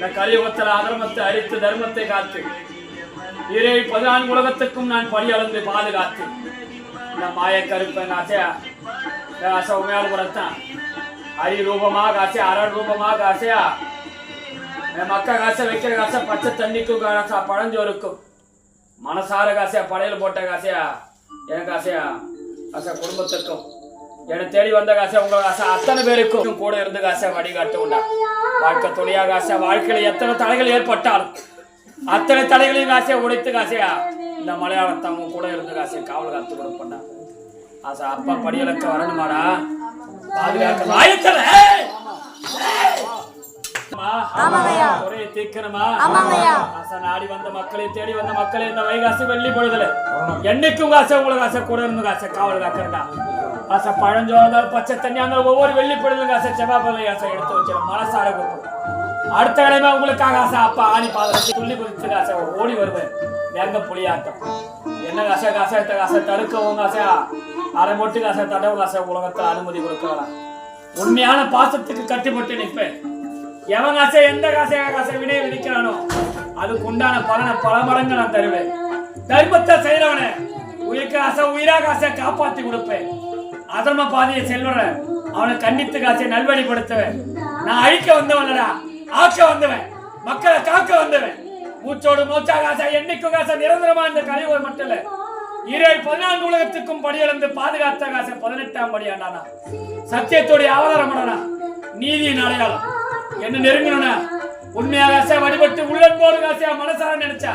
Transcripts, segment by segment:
இந்த கலியுகத்தில் அதர்மத்தை அழித்து தர்மத்தை காத்து இறை பதினான் உலகத்துக்கும் நான் பணியளந்து பாதுகாத்து இந்த மாய கருப்பன் ஆசையா ஆசை உண்மையால் புறத்தான் அரி ரூபமாக ஆசை அரண் ரூபமாக ஆசையா என் மக்க காசை வைக்கிற காசை பச்சை தண்ணிக்கும் காசா பழஞ்சோருக்கும் மனசார காசையா படையல் போட்ட காசையா என் காசையா காசை குடும்பத்துக்கும். என்னை தேடி வந்த காசை உங்க காசை அத்தனை பேருக்கும் கூட இருந்து காசை வழிகாட்டு உண்டா? வாழ்க்கை துணையா காசை வாழ்க்கையில எத்தனை தடைகள் ஏற்பட்டாலும் அத்தனை தடைகளையும் காசையா உடைத்து காசையா? இந்த மலையாளத்தவங்க கூட இருந்து காசையா காவல் காத்து கொடுப்பண்டா ஆசை அப்பா படியலுக்கு வரணுமாடா? பாதுகாக்க ஆயத்தல ஒரே தீக்கணுமா ஆசை நாடி வந்த மக்களை தேடி வந்த மக்களை இந்த வைகாசி வெள்ளி பொழுதுல என்னைக்கும் காசை உங்களுக்கு காசை கூட இருந்து காசை காவல் காக்கிறடா ஆசை பழஞ்சோதல் பச்சை தண்ணி அந்த ஒவ்வொரு வெள்ளி ஆசை காசை செவ்வாய் காசை எடுத்து வச்சிடும். மனசார கொடுப்போம் அடுத்த கடமை உங்களுக்காக ஆசை அப்பா ஆணி பாதத்தை துள்ளி குதிச்சு காசை ஓடி வருவேன். எங்க புளியாட்டம் என்ன காசை காசை காசை தடுக்கவும் காசை அரை மொட்டு காசை தடவு காசை உலகத்தில் அனுமதி கொடுக்கலாம் உண்மையான பாசத்துக்கு கட்டுப்பட்டு நிற்பேன். எவன் காசை எந்த காசை காசை வினையை விதிக்கிறானோ அதுக்கு உண்டான பலனை பல மடங்கு நான் தருவேன். தர்மத்தை செய்யறவனே உயிருக்கு ஆசை உயிரா காசை காப்பாற்றி கொடுப்பேன். அதர்ம பாதையை செல்வன. அவனை கண்டித்து காட்சி நல்வழிப்படுத்துவேன். நான் அழிக்க வந்தவனடா ஆக்க வந்தவன் மக்களை காக்க வந்தவன். மூச்சோடு மூச்சா காசை என்னைக்கும் காசை நிரந்தரமா இந்த கழிவுகள் மட்டும் இல்ல இறை பதினான்கு உலகத்துக்கும் படியிலிருந்து பாதுகாத்த காசை பதினெட்டாம் படியாண்டானா சத்தியத்துடைய அவதாரமானா நீதியின் அடையாளம். என்ன நெருங்கணும்னா உண்மையாக ஆசை வழிபட்டு உள்ளன்போடு காசையா மனசார நினைச்சா.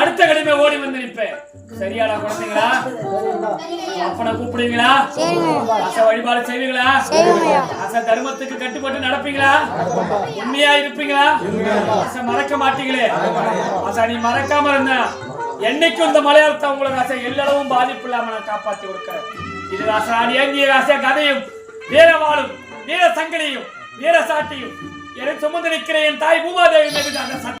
அடுத்த கடிமை ஓடி வந்து நிற்பேன் சரியாடா குழந்தைங்களா அப்பனை கூப்பிடுவீங்களா? ஆசை வழிபாடு செய்வீங்களா? ஆசை தர்மத்துக்கு கட்டுப்பட்டு நடப்பீங்களா? உண்மையா இருப்பீங்களா? ஆசை மறக்க மாட்டீங்களே? ஆசை நீ மறக்காம இருந்தா என்னைக்கும் இந்த மலையாளத்தை உங்களுக்கு ஆசை எல்லளவும் பாதிப்பு இல்லாம நான் காப்பாத்தி கொடுக்கிறேன். இது ஆசை அடி ஏங்கிய ஆசை கதையும் வீரவாளும் வீர சங்கடியும் வீர சாட்டியும். எனக்கு சுமந்து நிற்கிற என் தாய் பூமாதேவி மீது அந்த